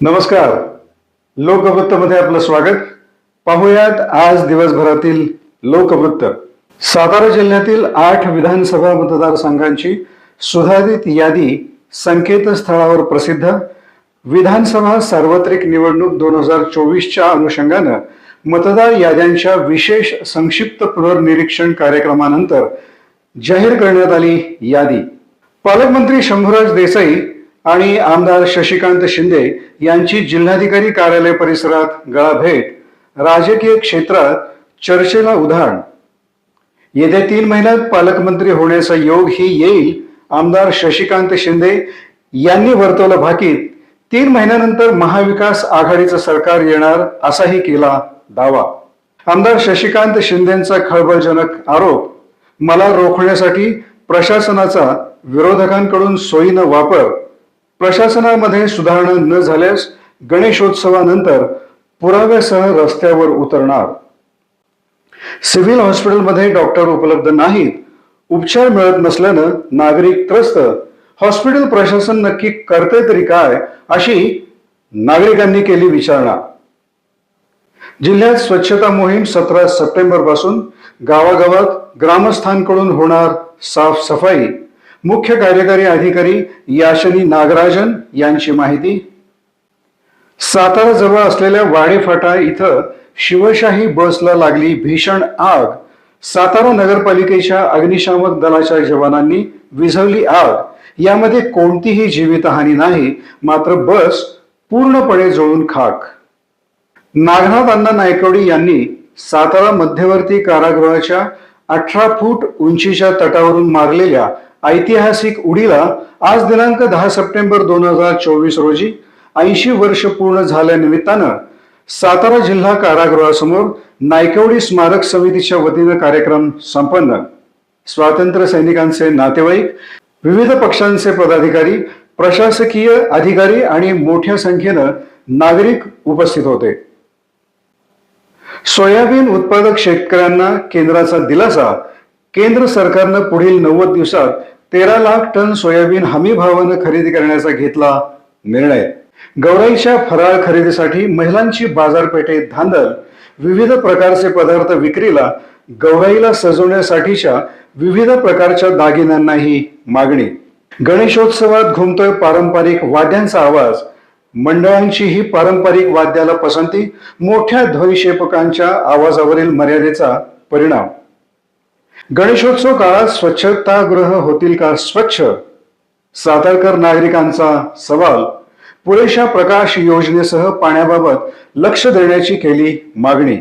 नमस्कार. लोकवृत्तमध्ये आपलं स्वागत. पाहुयात आज दिवसभरातील लोकवृत्त. सातारा जिल्ह्यातील आठ विधानसभा मतदारसंघांची सुधारित यादी संकेतस्थळावर प्रसिद्ध. विधानसभा सार्वत्रिक निवडणूक दोन हजार चोवीसच्या अनुषंगानं मतदार याद्यांच्या विशेष संक्षिप्त पुनर्निरीक्षण कार्यक्रमानंतर जाहीर करण्यात आली यादी. पालकमंत्री शंभूराज देसाई आणि आमदार शशिकांत शिंदे यांची जिल्हाधिकारी कार्यालय परिसरात गळाभेट राजकीय क्षेत्रात चर्चेला उधाण. येत्या तीन महिन्यात पालकमंत्री होण्याचा योग ही येईल आमदार शशिकांत शिंदे यांनी वर्तवलं भाकीत तीन महिन्यानंतर महाविकास आघाडीचं सरकार येणार असाही केला दावा. आमदार शशिकांत शिंदेचा खळबळजनक आरोप मला रोखण्यासाठी प्रशासनाचा विरोधकांकडून सोयीनं वापर प्रशासनामध्ये सुधारणा न झाल्यास गणेशोत्सवानंतर पुराव्यासह रस्त्यावर उतरणार. सिव्हिल हॉस्पिटलमध्ये डॉक्टर उपलब्ध नाहीत. उपचार मिळत नसल्यानं नागरिक त्रस्त. हॉस्पिटल प्रशासन नक्की करते तरी काय अशी नागरिकांनी केली विचारणा. जिल्ह्यात स्वच्छता मोहीम सतरा सप्टेंबरपासून गावागावात ग्रामस्थांकडून होणार साफसफाई. मुख्य कार्यकारी अधिकारी याशनी नागराजन यांची माहिती. सातारा जवळ असलेल्या वाडेफाटा इथं शिवशाही बसला लागली भीषण आग. सातारा नगरपालिकेच्या अग्निशामक दलाच्या जवानांनी विझवली आग. यामध्ये कोणतीही जीवितहानी नाही मात्र बस पूर्णपणे जळून खाक. नागनाथ अण्णा नायकवडी यांनी सातारा मध्यवर्ती कारागृहाच्या अठरा फूट उंचीच्या तटावरून मारलेल्या ऐतिहासिक उडीला आज दिनांक दहा सप्टेंबर दोन हजार चोवीस रोजी ऐंशी वर्ष पूर्ण झाल्यानिमित्तानं सातारा जिल्हा कारागृहासमोर नायकवडी स्मारक समितीच्या वतीनं कार्यक्रम संपन्न. स्वातंत्र्य सैनिकांचे नातेवाईक विविध पक्षांचे पदाधिकारी प्रशासकीय अधिकारी आणि मोठ्या संख्येनं नागरिक उपस्थित होते. सोयाबीन उत्पादक शेतकऱ्यांना केंद्राचा दिलासा केंद्र सरकारनं पुढील नव्वद दिवसात तेरा लाख टन सोयाबीन हमी भावानं खरेदी करण्याचा घेतला निर्णय. गौराईच्या फराळ खरेदीसाठी महिलांची बाजारपेठेत धांदल. विविध प्रकारचे पदार्थ विक्रीला गौराईला सजवण्यासाठीच्या विविध प्रकारच्या दागिन्यांनाही मागणी. गणेशोत्सवात घुमतोय पारंपरिक वाद्यांचा आवाज. मंडळांची ही पारंपरिक वाद्याला पसंती मोठ्या ध्वनिक्षेपकांच्या आवाजावरील मर्यादेचा परिणाम. गणेशोत्सव काळात स्वच्छतागृह होतील का स्वच्छ? सातारकर नागरिकांचा सवाल. पुरेशा प्रकाश योजनेसह पाण्याबाबत लक्ष देण्याची केली मागणी.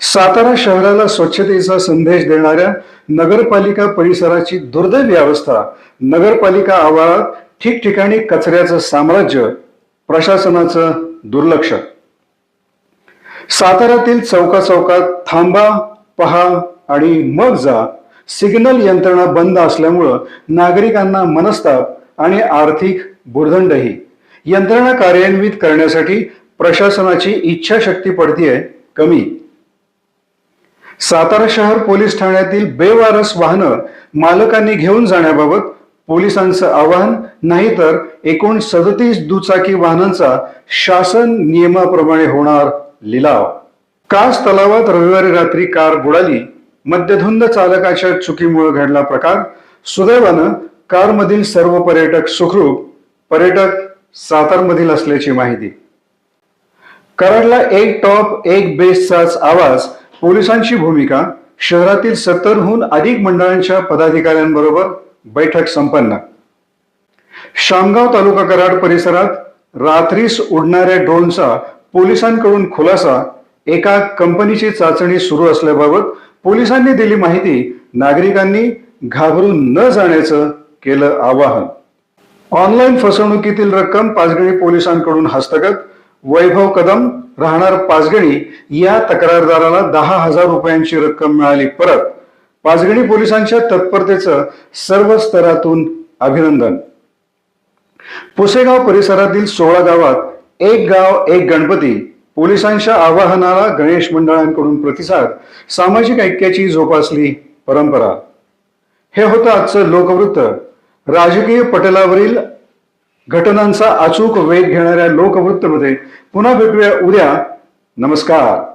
सातारा शहराला स्वच्छतेचा संदेश देणाऱ्या नगरपालिका परिसराची दुर्दैवी अवस्था. नगरपालिका आवारात ठिकठिकाणी कचऱ्याचं साम्राज्य प्रशासनाचं दुर्लक्ष. साताऱ्यातील चौका चौकात थांबा पहा आणि मग जा. सिग्नल यंत्रणा बंद असल्यामुळं नागरिकांना मनस्ताप आणि आर्थिक भुर्दंडही यंत्रणा कार्यान्वित करण्यासाठी प्रशासनाची इच्छाशक्ती पडतीये कमी. सातारा शहर पोलीस ठाण्यातील बेवारस वाहनं मालकांनी घेऊन जाण्याबाबत पोलिसांचं आवाहन नाहीतर एकूण सदतीस दुचाकी वाहनांचा शासन नियमाप्रमाणे होणार लिलाव. कास तलावात रविवारी रात्री कार बुडाली. मध्यधुंद चालकाच्या चुकीमुळे घडला प्रकार. सुदैवानं कारमधील सर्व पर्यटक सुखरूप पर्यटक सातारमधील असल्याची माहिती. कराडला एक टॉप एक बेसचाच आवाज पोलिसांची भूमिका शहरातील सत्तरहून अधिक मंडळांच्या पदाधिकाऱ्यांबरोबर बैठक संपन्न. शामगाव तालुका कराड परिसरात रात्रीस उडणाऱ्या ड्रोनचा पोलिसांकडून खुलासा एका कंपनीची चाचणी सुरू असल्याबाबत पोलिसांनी दिली माहिती नागरिकांनी घाबरून न जाण्याचं केलं आवाहन. ऑनलाईन फसवणुकीतील रक्कम पाचगणी पोलिसांकडून हस्तगत वैभव कदम राहणार पाचगणी या तक्रारदाराला दहा हजार रुपयांची रक्कम मिळाली परत. पाचगणी पोलिसांच्या तत्परतेचं सर्व स्तरातून अभिनंदन. पुसेगाव परिसरातील सोळा गावात एक गाव एक गणपती पोलिसांच्या आवाहनाला गणेश मंडळांकडून प्रतिसाद सामाजिक ऐक्याची जोपासली परंपरा. हे होतं आजचं लोकवृत्त. राजकीय पटलावरील घटनांचा अचूक वेध घेणाऱ्या लोकवृत्तमध्ये पुन्हा भेटूया उद्या. नमस्कार.